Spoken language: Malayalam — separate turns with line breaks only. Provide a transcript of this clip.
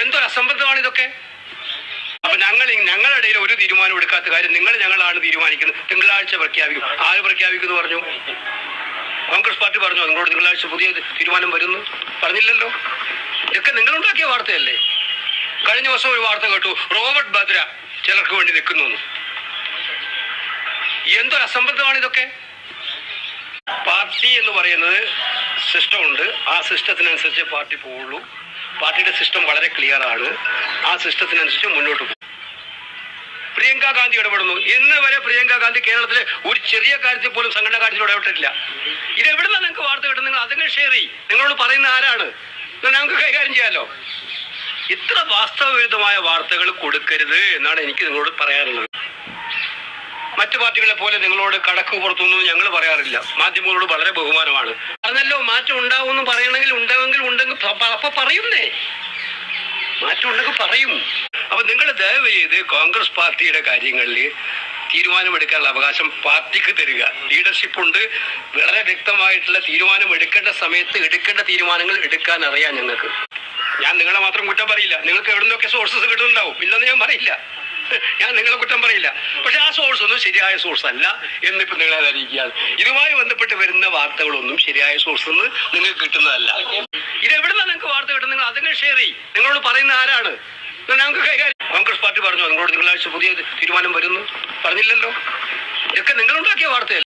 എന്തൊരു അസംബന്ധമാണ് ഇതൊക്കെ? അപ്പൊ ഞങ്ങൾ ഞങ്ങളുടെ ഇടയിൽ ഒരു തീരുമാനം എടുക്കാത്ത കാര്യം നിങ്ങൾ ഞങ്ങളാണ് തീരുമാനിക്കുന്നത്. തിങ്കളാഴ്ച പ്രഖ്യാപിക്കും. ആര് പ്രഖ്യാപിക്കുന്നു പറഞ്ഞു? കോൺഗ്രസ് പാർട്ടി പറഞ്ഞു? നിങ്ങളോട് തിങ്കളാഴ്ച പുതിയ തീരുമാനം വരുന്നു? പറഞ്ഞില്ലല്ലോ. ഇതൊക്കെ നിങ്ങളുണ്ടാക്കിയ വാർത്തയല്ലേ? കഴിഞ്ഞ ദിവസം ഒരു വാർത്ത കേട്ടു. റോബർട്ട് ബദ്ര ചിലർക്ക് വേണ്ടി നിൽക്കുന്നു എന്തോ എന്തൊരു അസംബന്ധമാണ് ഇതൊക്കെ? പാർട്ടി എന്ന് പറയുന്നത് സിസ്റ്റം ഉണ്ട്. ആ സിസ്റ്റത്തിനനുസരിച്ച് പാർട്ടി പോവുള്ളൂ. പാർട്ടിയുടെ സിസ്റ്റം വളരെ ക്ലിയർ ആണ്. ആ സിസ്റ്റത്തിനനുസരിച്ച് മുന്നോട്ട് പോകും. പ്രിയങ്ക ഗാന്ധി ഇടപെടുന്നു. ഇന്ന് വരെ പ്രിയങ്ക ഗാന്ധി കേരളത്തിലെ ഒരു ചെറിയ കാര്യത്തിൽ പോലും സംഘടനാ കാര്യത്തിൽ ഇടപെട്ടിട്ടില്ല. ഇത് നിങ്ങൾക്ക് വാർത്ത കിട്ടുന്നത്? നിങ്ങൾ അതെങ്ങനെ ഷെയർ ചെയ്യും. നിങ്ങളോട് പറയുന്ന ആരാണ്? ഞങ്ങൾക്ക് കൈകാര്യം ചെയ്യാലോ? ഇത്ര വാസ്തവവിരുദ്ധമായ വാർത്തകൾ കൊടുക്കരുത് എന്നാണ് എനിക്ക് നിങ്ങളോട് പറയാനുള്ളത്. മറ്റു പാർട്ടികളെ പോലെ നിങ്ങളോട് കടക്ക് പുറത്തുനിന്നും ഞങ്ങൾ പറയാറില്ല. മാധ്യമങ്ങളോട് വളരെ ബഹുമാനമാണ്. പറഞ്ഞല്ലോ മാറ്റം ഉണ്ടാവുമെന്ന് പറയണമെങ്കിൽ ഉണ്ടാവും അപ്പൊ പറയുന്നേ. മാറ്റമുണ്ടെങ്കിൽ പറയും. അപ്പൊ നിങ്ങൾ ദയവ് ചെയ്ത് കോൺഗ്രസ് പാർട്ടിയുടെ കാര്യങ്ങളിൽ തീരുമാനമെടുക്കാനുള്ള അവകാശം പാർട്ടിക്ക് തരിക. ലീഡർഷിപ്പ് ഉണ്ട്. വളരെ വ്യക്തമായിട്ടുള്ള തീരുമാനം എടുക്കേണ്ട സമയത്ത് എടുക്കേണ്ട തീരുമാനങ്ങൾ എടുക്കാൻ അറിയാം ഞങ്ങൾക്ക്. ഞാൻ നിങ്ങളെ മാത്രം കുറ്റം പറയില്ല. നിങ്ങൾക്ക് എവിടെ നിന്നൊക്കെ സോഴ്സസ് കിട്ടുന്നുണ്ടാവും? ഇല്ലെന്ന് ഞാൻ പറയില്ല. ഞാൻ നിങ്ങളെ കുറ്റം പറയില്ല. പക്ഷെ ആ സോഴ്സ് ഒന്നും ശരിയായ സോഴ്സ് അല്ല എന്നിപ്പോ നിങ്ങളെ അറിയിക്കുകയാണ്. ഇതുമായി ബന്ധപ്പെട്ട് വരുന്ന വാർത്തകളൊന്നും ശരിയായ സോഴ്സ് നിന്ന് നിങ്ങൾക്ക് കിട്ടുന്നതല്ല. ഇത് എവിടുന്നാണ് നിങ്ങൾക്ക് വാർത്ത കിട്ടുന്നത്? നിങ്ങൾ അതിനെ ഷെയർ ചെയ്യും. നിങ്ങളോട് പറയുന്ന ആരാണ്? ഞങ്ങൾക്ക് കൈകാര്യം കോൺഗ്രസ് പാർട്ടി പറഞ്ഞു നിങ്ങളോട് തിങ്കളാഴ്ച പുതിയ തീരുമാനം വരുന്നു. പറഞ്ഞില്ലല്ലോ. ഇതൊക്കെ നിങ്ങളുണ്ടാക്കിയ വാർത്തയല്ലേ.